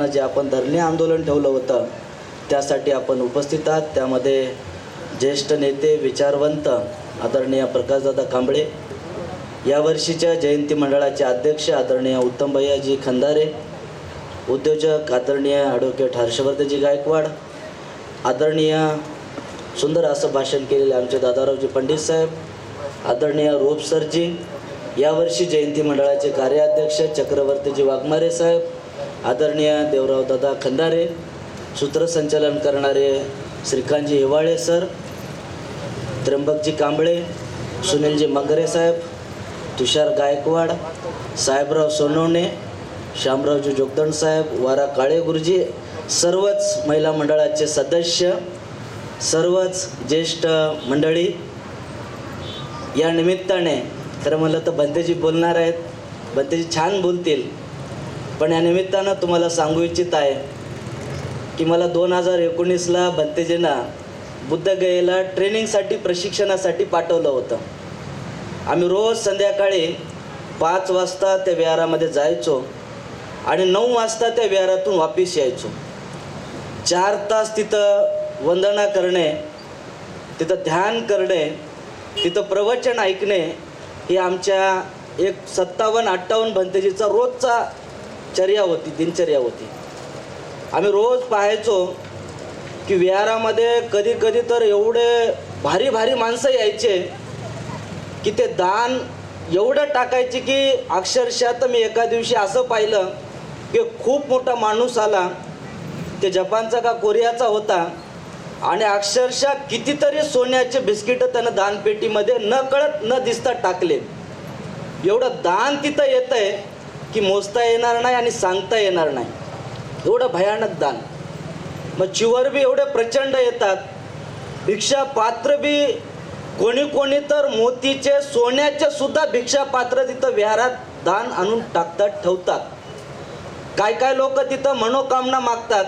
निमित्तानं जे आपण धरणे आंदोलन ठेवलं होतं त्यासाठी आपण उपस्थित आहात. त्यामध्ये ज्येष्ठ नेते विचारवंत आदरणीय प्रकाशदादा कांबळे यावर्षीच्या जयंती मंडळाचे अध्यक्ष आदरणीय उत्तमभैयाजी खंदारे उद्योजक आदरणीय ॲडव्होकेट हर्षवर्धनजी गायकवाड आदरणीय सुंदर असं भाषण केलेले आमचे दादारावजी पंडित साहेब आदरणीय रोप सरजी यावर्षी जयंती मंडळाचे कार्याध्यक्ष चक्रवर्तीजी वाघमारे साहेब आदरणीय देवराव दादा खंदारे सूत्रसंचालन करणारे श्रीकांतजी हिवाळे सर त्र्यंबकजी कांबळे सुनीलजी मंगरे साहेब तुषार गायकवाड साहेबराव सोनवणे श्यामरावजी जोगदंड साहेब वारा काळे गुरुजी सर्वच महिला मंडळाचे सदस्य सर्वच ज्येष्ठ मंडळी या निमित्ताने खरं म्हणलं तर बंतेजी बोलणार आहेत. बंतेजी छान बोलतील. पण या निमित्तानं तुम्हाला सांगू इच्छित आहे की मला दोन हजार एकोणीसला भंतेजींना बुद्धगयेला ट्रेनिंगसाठी प्रशिक्षणासाठी पाठवलं होतं. आम्ही रोज संध्याकाळी पाच वाजता त्या विहारामध्ये जायचो आणि नऊ वाजता त्या विहारातून वापस यायचो. चार तास तिथं वंदना करणे तिथं ध्यान करणे तिथं प्रवचन ऐकणे हे आमच्या एक सत्तावन्न अठ्ठावन्न भंतेजीचा रोजचा चर्या होती दिनचर्या होती. आम्ही रोज पाहायचो की विहारामध्ये कधी कधी तर एवढे भारी भारी माणसं यायचे की ते दान एवढं टाकायचे की अक्षरशः तर मी एका दिवशी असं पाहिलं की खूप मोठा माणूस आला. ते जपानचा का कोरियाचा होता आणि अक्षरशः कितीतरी सोन्याचे बिस्किटं त्यानं दानपेटीमध्ये न कळत न दिसता टाकले. एवढं दान तिथं येतं आहे की मोजता येणार नाही आणि सांगता येणार नाही. एवढं भयानक दान. मग चिवर बी एवढे प्रचंड येतात. भिक्षा पात्र बी कोणी कोणी तर मोतीचे सोन्याचे सुद्धा भिक्षा पात्र तिथं विहारात दान आणून टाकतात ठेवतात. काय काय लोक तिथं मनोकामना मागतात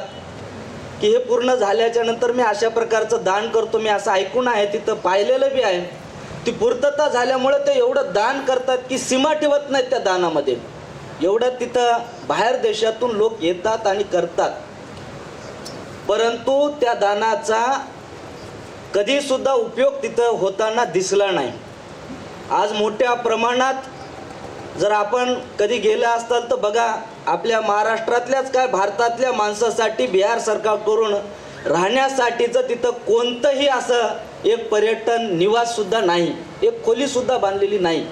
की हे पूर्ण झाल्याच्यानंतर मी अशा प्रकारचं दान करतो मी असं ऐकून आहे तिथं पाहिलेलं बी आहे. ती पूर्तता झाल्यामुळे ते एवढं दान करतात की सीमा ठेवत नाहीत त्या दानामध्ये. एवढं तिथं बाहेर देशातून लोक येतात आणि करतात. परंतु त्या दानाचा कधीसुद्धा उपयोग तिथं होताना दिसला नाही. आज मोठ्या प्रमाणात जर आपण कधी गेलं असताल तर बघा आपल्या महाराष्ट्रातल्याच काय भारतातल्या माणसासाठी बिहार सरकारकडून राहण्यासाठीचं तिथं कोणतंही असं एक पर्यटन निवाससुद्धा नाही एक खोलीसुद्धा बांधलेली नाही.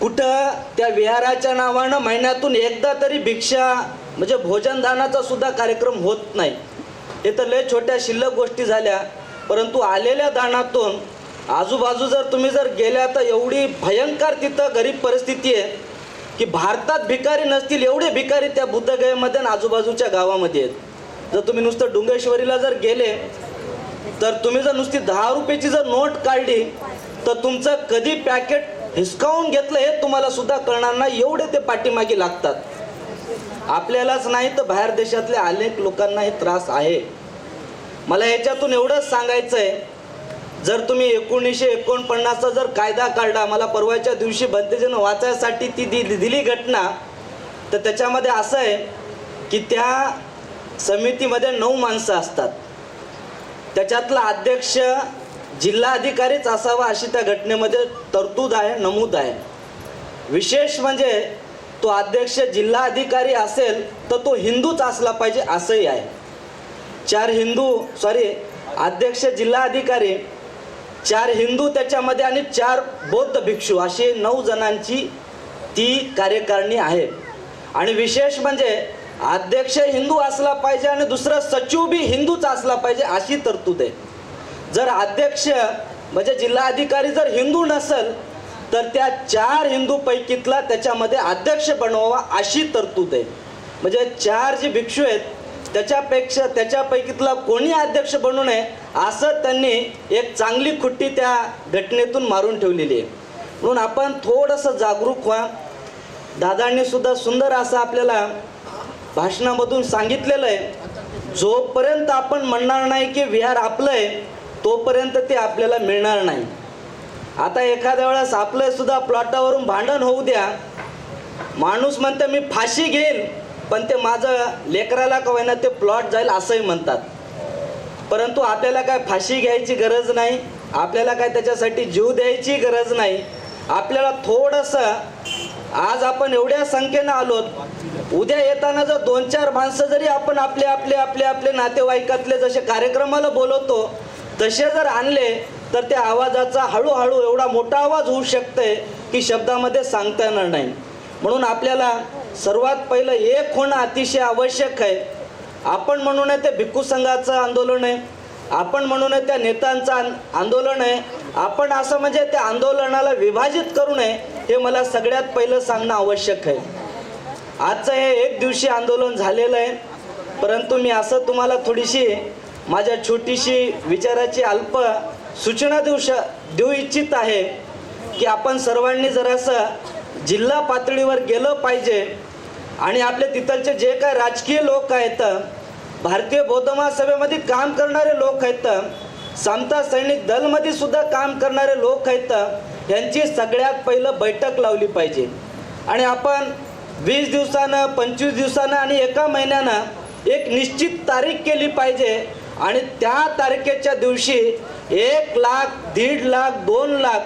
कुठं त्या विहाराच्या नावानं महिन्यातून एकदा तरी भिक्षा म्हणजे भोजनदानाचा सुद्धा कार्यक्रम होत नाही. हे तर लय छोट्या शिल्लक गोष्टी झाल्या. परंतु आलेल्या दानातून आजूबाजू जर तुम्ही जर गेल्या तर एवढी भयंकर तिथं गरीब परिस्थिती आहे की भारतात भिकारी नसतील एवढे भिकारी त्या बुद्धगयेमध्ये आणि आजूबाजूच्या गावामध्ये आहेत. जर तुम्ही नुसतं डुंगेश्वरीला जर गेले तर तुम्ही जर नुसती दहा रुपयाची जर नोट काढली तर तुमचं कधी पॅकेट हिसकावून घेतलं हे तुम्हाला सुद्धा कळणार नाही एवढे ते पाठीमागे लागतात. आपल्यालाच नाही तर बाहेर देशातल्या अनेक लोकांनाही त्रास आहे. मला याच्यातून एवढंच सांगायचं आहे जर तुम्ही एकोणीसशे एकोणपन्नासचा जर कायदा काढला मला परवाच्या दिवशी बंतेजन वाचायसाठी ती दि दिली घटना तर त्याच्यामध्ये असं आहे की त्या समितीमध्ये नऊ माणसं असतात. त्याच्यातला अध्यक्ष जिल्हाधिकारीच असावा अशी त्या घटनेमध्ये तरतूद आहे नमूद आहे. विशेष म्हणजे तो अध्यक्ष जिल्हाधिकारी असेल तर तो हिंदूच असला पाहिजे असंही आहे. चार हिंदू सॉरी अध्यक्ष जिल्हाधिकारी चार हिंदू त्याच्यामध्ये आणि चार बौद्ध भिक्षू असे नऊ जणांची ती कार्यकारिणी आहे. आणि विशेष म्हणजे अध्यक्ष हिंदू असला पाहिजे आणि दुसरा सचिव बी हिंदूच असला पाहिजे अशी तरतूद आहे. जर अध्यक्ष म्हणजे जिल्हाधिकारी जर हिंदू नसेल तर त्या चार हिंदूपैकीतला त्याच्यामध्ये अध्यक्ष बनवावा अशी तरतूद आहे. म्हणजे चार जे भिक्षू आहेत त्याच्यापेक्षा त्याच्यापैकीतला कोणी अध्यक्ष बनू नये असं त्यांनी एक चांगली खुट्टी त्या घटनेतून मारून ठेवलेली आहे. म्हणून आपण थोडंसं जागरूक व्हा. दादांनी सुद्धा सुंदर असं आपल्याला भाषणामधून सांगितलेलं आहे. जोपर्यंत आपण म्हणणार नाही की विहार आपलं आहे तोपर्यंत ते आपल्याला मिळणार नाही. आता एखाद्या वेळेस आपलं सुद्धा प्लॉटावरून भांडण होऊ द्या. माणूस म्हणतं मी फाशी घेईन पण ते माझं लेकराला का होईना ते प्लॉट जाईल असंही म्हणतात. परंतु आपल्याला काय फाशी घ्यायची गरज नाही आपल्याला काय त्याच्यासाठी जीव द्यायची गरज नाही. आपल्याला थोडंसं आज आपण एवढ्या संख्येनं आलोत उद्या येताना जर दोन चार माणसं जरी आपण आपले आपले आपले आपले नातेवाईकातले जसे कार्यक्रमाला बोलवतो तसे जर आणले तर त्या आवाजाचा हळूहळू एवढा मोठा आवाज होऊ शकते की शब्दामध्ये सांगता येणार नाही. म्हणून आपल्याला सर्वात पहिलं एक होणं अतिशय आवश्यक आहे. आपण म्हणू नये ते भिक्खू संघाचं आंदोलन आहे. आपण म्हणू नये त्या नेत्यांचं आंदोलन आहे. आपण असं म्हणजे त्या आंदोलनाला विभाजित करू नये हे मला सगळ्यात पहिलं सांगणं आवश्यक आहे. आजचं हे एक दिवशी आंदोलन झालेलं आहे. परंतु मी असं तुम्हाला थोडीशी माझ्या छोटीशी विचाराची अल्प सूचना देऊ श देऊ इच्छित आहे की आपण सर्वांनी जरासं जिल्हा पातळीवर गेलं पाहिजे आणि आपले तिथलचे जे काय राजकीय लोक आहेत भारतीय बौद्ध महासभेमध्ये काम करणारे लोक आहेत समता सैनिक दलमध्ये सुद्धा काम करणारे लोक आहेत यांची सगळ्यात पहिलं बैठक लावली पाहिजे. आणि आपण वीस दिवसानं पंचवीस दिवसानं आणि एका महिन्यानं एक निश्चित तारीख केली पाहिजे आणि त्या तारखेच्या दिवशी एक लाख दीड लाख दोन लाख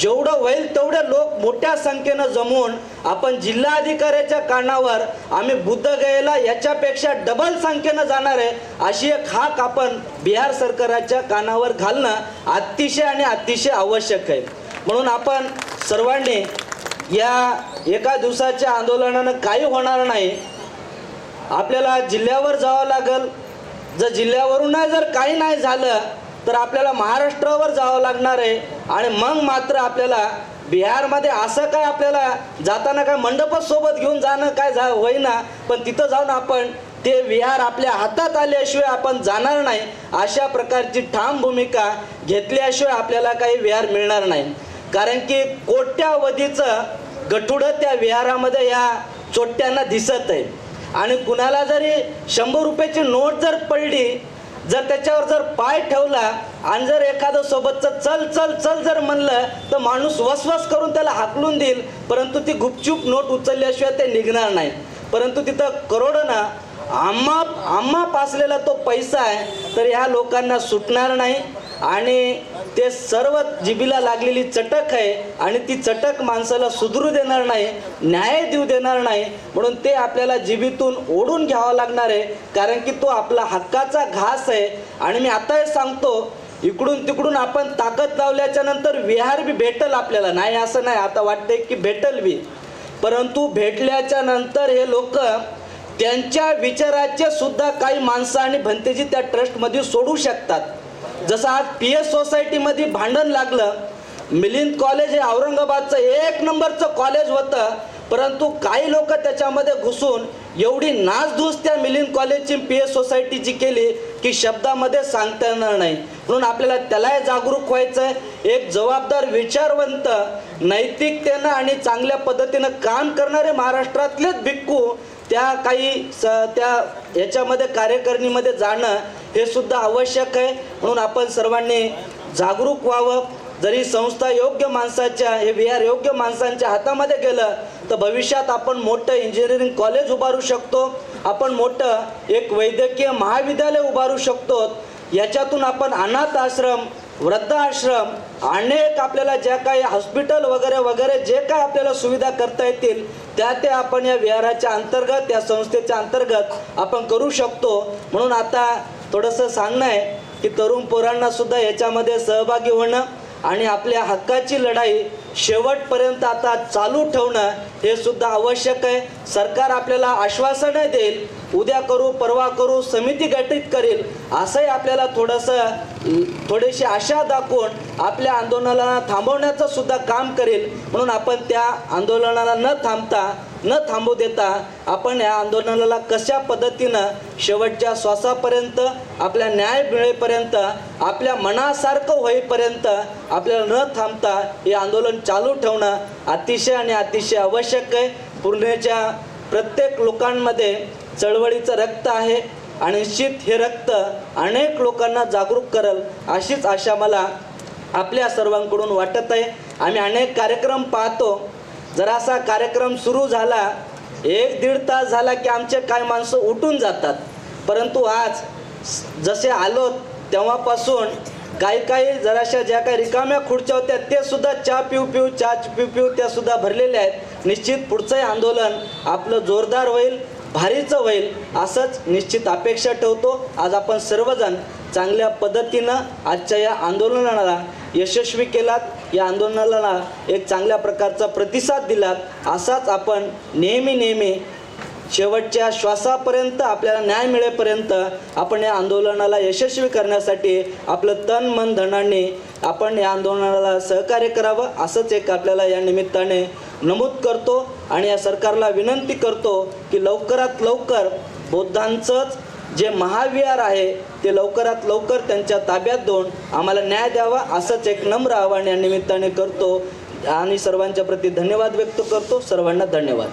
जेवढं होईल तेवढे लोक मोठ्या संख्येनं जमून आपण जिल्हाधिकाऱ्याच्या कानावर आम्ही बुद्धगयेला याच्यापेक्षा डबल संख्येनं जाणार आहे अशी एक हाक आपण बिहार सरकाराच्या कानावर घालणं अतिशय आणि अतिशय आवश्यक आहे. म्हणून आपण सर्वांनी या एका दिवसाच्या आंदोलनानं काही होणार नाही. आपल्याला जिल्ह्यावर जावं लागेल जर जिल्ह्यावरून जर काही नाही झालं तर आपल्याला महाराष्ट्रावर जावं लागणार आहे. आणि मग मात्र आपल्याला बिहारमध्ये असं काय आपल्याला जाताना काय मंडपच सोबत घेऊन जाणं काय जा होईना. पण तिथं जाऊन आपण ते विहार आपल्या हातात आल्याशिवाय आपण जाणार नाही. अशा प्रकारची ठाम भूमिका घेतल्याशिवाय आपल्याला काही विहार मिळणार नाही. कारण की कोट्यावधीचं गठुडं त्या विहारामध्ये या चोट्यांना दिसत आहे. आणि कुणाला जरी शंभर रुपयाची नोट जर पडली जर त्याच्यावर जर पाय ठेवला आणि जर एखादं सोबतचं चल चल चल जर म्हणलं तर माणूस वसवस करून त्याला हाकलून देईल. परंतु ती गुपचूप नोट उचलल्याशिवाय ते निघणार नाही. परंतु तिथं करोडोना आम्हा आम्हा पासलेला तो पैसा आहे तर ह्या लोकांना सुटणार नाही. आणि ते सर्व जिबीला लागलेली चटक आहे आणि ती चटक माणसाला सुधरू देणार नाही न्याय देऊ देणार नाही म्हणून ते आपल्याला जिबीतून ओढून घ्यावं लागणार आहे कारण की तो आपला हक्काचा घास आहे. आणि मी आता हे सांगतो इकडून तिकडून आपण ताकद लावल्याच्या नंतर विहार बी भेटल आपल्याला. नाही असं नाही. आता वाटते की भेटल बी. परंतु भेटल्याच्या नंतर हे लोक त्यांच्या विचाराचे सुद्धा काही माणसं आणि भंतेजी त्या ट्रस्टमध्ये सोडू शकतात. जसं आज पी एस सोसायटीमध्ये भांडण लागलं मिलिंद कॉलेज हे औरंगाबादचं एक नंबरचं कॉलेज होतं परंतु काही लोक त्याच्यामध्ये घुसून एवढी नासधूस त्या मिलिंद कॉलेजची पी एस सोसायटीची केली की शब्दामध्ये सांगता येणार नाही. म्हणून आपल्याला त्यालाही जागरूक व्हायचं आहे एक जबाबदार विचारवंत नैतिकतेनं आणि चांगल्या पद्धतीनं काम करणारे महाराष्ट्रातलेच भिक्खू त्या काही स त्या याच्यामध्ये कार्यकारिणीमध्ये जाणं हे सुद्धा आवश्यक आहे. म्हणून आपण सर्वांनी जागरूक व्हावं. जरी संस्था योग्य माणसाच्या हे विहार योग्य माणसांच्या हातामध्ये गेलं तर भविष्यात आपण मोठं इंजिनिअरिंग कॉलेज उभारू शकतो. आपण मोठं एक वैद्यकीय महाविद्यालय उभारू शकतो. याच्यातून आपण अनाथ आश्रम वृद्धाश्रम अनेक आपल्याला ज्या काही हॉस्पिटल वगैरे वगैरे जे काय आपल्याला सुविधा करता येतील त्या ते आपण या विहाराच्या अंतर्गत या संस्थेच्या अंतर्गत आपण करू शकतो. म्हणून आता थोडंसं सांगणं आहे की तरुण पोरांना सुद्धा याच्यामध्ये सहभागी होणं आणि आपल्या हक्काची लढाई शेवटपर्यंत आता चालू ठेवणं हे सुद्धा आवश्यक आहे. सरकार आपल्याला आश्वासनं देईल उद्या करू परवा करू समिती गठीत करेल असंही आपल्याला थोडंसं थोडीशी आशा दाखवून आपल्या आंदोलनाला थांबवण्याचं सुद्धा काम करेल. म्हणून आपण त्या आंदोलनाला न थांबता न थांबू देता आपण या आंदोलनाला कशा पद्धतीनं शेवटच्या श्वासापर्यंत आपल्या न्याय मिळेपर्यंत आपल्या मनासारखं होईपर्यंत आपल्याला न थांबता हे आंदोलन चालू ठेवणं अतिशय आणि अतिशय आवश्यक आहे. पूर्णेच्या प्रत्येक लोकांमध्ये चळवळीचं रक्त आहे आणि निश्चित हे रक्त अनेक लोकांना जागरूक करल अशीच आशा मला आपल्या सर्वांकडून वाटत आहे. आम्ही अनेक कार्यक्रम पाहतो. जर असा कार्यक्रम सुरू झाला एक दीड तास झाला की आमचे काय माणसं उठून जातात. परंतु आज जसे आलो तेव्हापासून काही काही जराशा ज्या काही रिकाम्या खुर्च्या होत्या ते सुद्धा चहा पिऊ पिऊ चहा पिऊ पिऊ त्या सुद्धा भरलेल्या आहेत. निश्चित पुढचंही आंदोलन आपलं जोरदार होईल. भारीचं होईल असंच निश्चित अपेक्षा ठेवतो. आज आपण सर्वजण चांगल्या पद्धतीनं आजच्या या आंदोलनाला यशस्वी केलात. या आंदोलनाला एक चांगल्या प्रकारचा प्रतिसाद दिलात. असाच आपण नेहमी नेहमी शेवटच्या श्वासापर्यंत आपल्याला न्याय मिळेपर्यंत आपण या आंदोलनाला यशस्वी करण्यासाठी आपलं तन मन धनाने आपण या आंदोलनाला सहकार्य करावं. असंच एक आपल्याला या निमित्ताने नमूद करतो आणि या सरकारला विनंती करतो की लवकरात लवकर बौद्धांचंच जे महाविहार आहे ते लवकरात लवकर त्यांच्या ताब्यात देऊन आम्हाला न्याय द्यावा असंच एक नम्र आव्हान या निमित्ताने करतो. आणि सर्वांच्या प्रती धन्यवाद व्यक्त करतो. सर्वांना धन्यवाद.